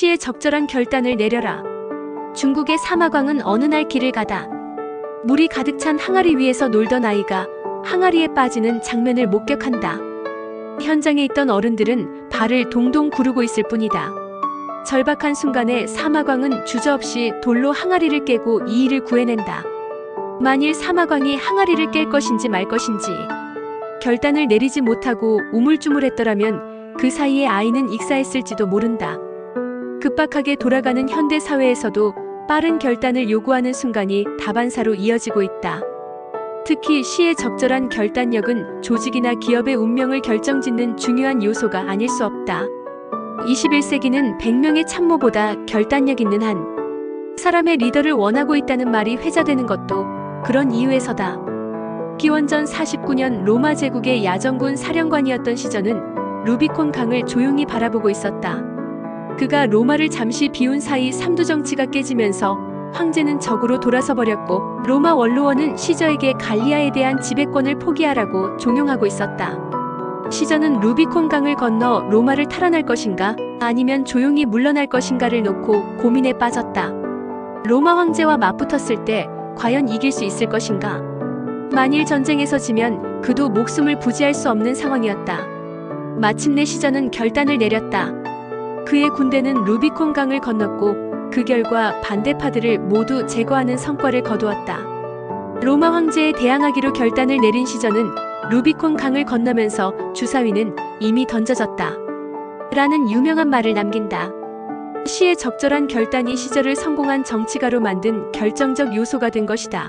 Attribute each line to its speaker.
Speaker 1: 시에 적절한 결단을 내려라. 중국의 사마광은 어느 날 길을 가다 물이 가득 찬 항아리 위에서 놀던 아이가 항아리에 빠지는 장면을 목격한다. 현장에 있던 어른들은 발을 동동 구르고 있을 뿐이다. 절박한 순간에 사마광은 주저없이 돌로 항아리를 깨고 이 일을 구해낸다. 만일 사마광이 항아리를 깰 것인지 말 것인지 결단을 내리지 못하고 우물쭈물했더라면 그 사이에 아이는 익사했을지도 모른다. 급박하게 돌아가는 현대 사회에서도 빠른 결단을 요구하는 순간이 다반사로 이어지고 있다. 특히 시의 적절한 결단력은 조직이나 기업의 운명을 결정짓는 중요한 요소가 아닐 수 없다. 21세기는 100명의 참모보다 결단력 있는 한 사람의 리더를 원하고 있다는 말이 회자되는 것도 그런 이유에서다. 기원전 49년 로마 제국의 야정군 사령관이었던 시전은 루비콘 강을 조용히 바라보고 있었다. 그가 로마를 잠시 비운 사이 삼두 정치가 깨지면서 황제는 적으로 돌아서 버렸고 로마 원로원은 시저에게 갈리아에 대한 지배권을 포기하라고 종용하고 있었다. 시저는 루비콘 강을 건너 로마를 탈환할 것인가 아니면 조용히 물러날 것인가를 놓고 고민에 빠졌다. 로마 황제와 맞붙었을 때 과연 이길 수 있을 것인가? 만일 전쟁에서 지면 그도 목숨을 부지할 수 없는 상황이었다. 마침내 시저는 결단을 내렸다. 그의 군대는 루비콘 강을 건넜고 그 결과 반대파들을 모두 제거하는 성과를 거두었다. 로마 황제에 대항하기로 결단을 내린 시저는 루비콘 강을 건너면서 주사위는 이미 던져졌다. 라는 유명한 말을 남긴다. 시의 적절한 결단이 시절을 성공한 정치가로 만든 결정적 요소가 된 것이다.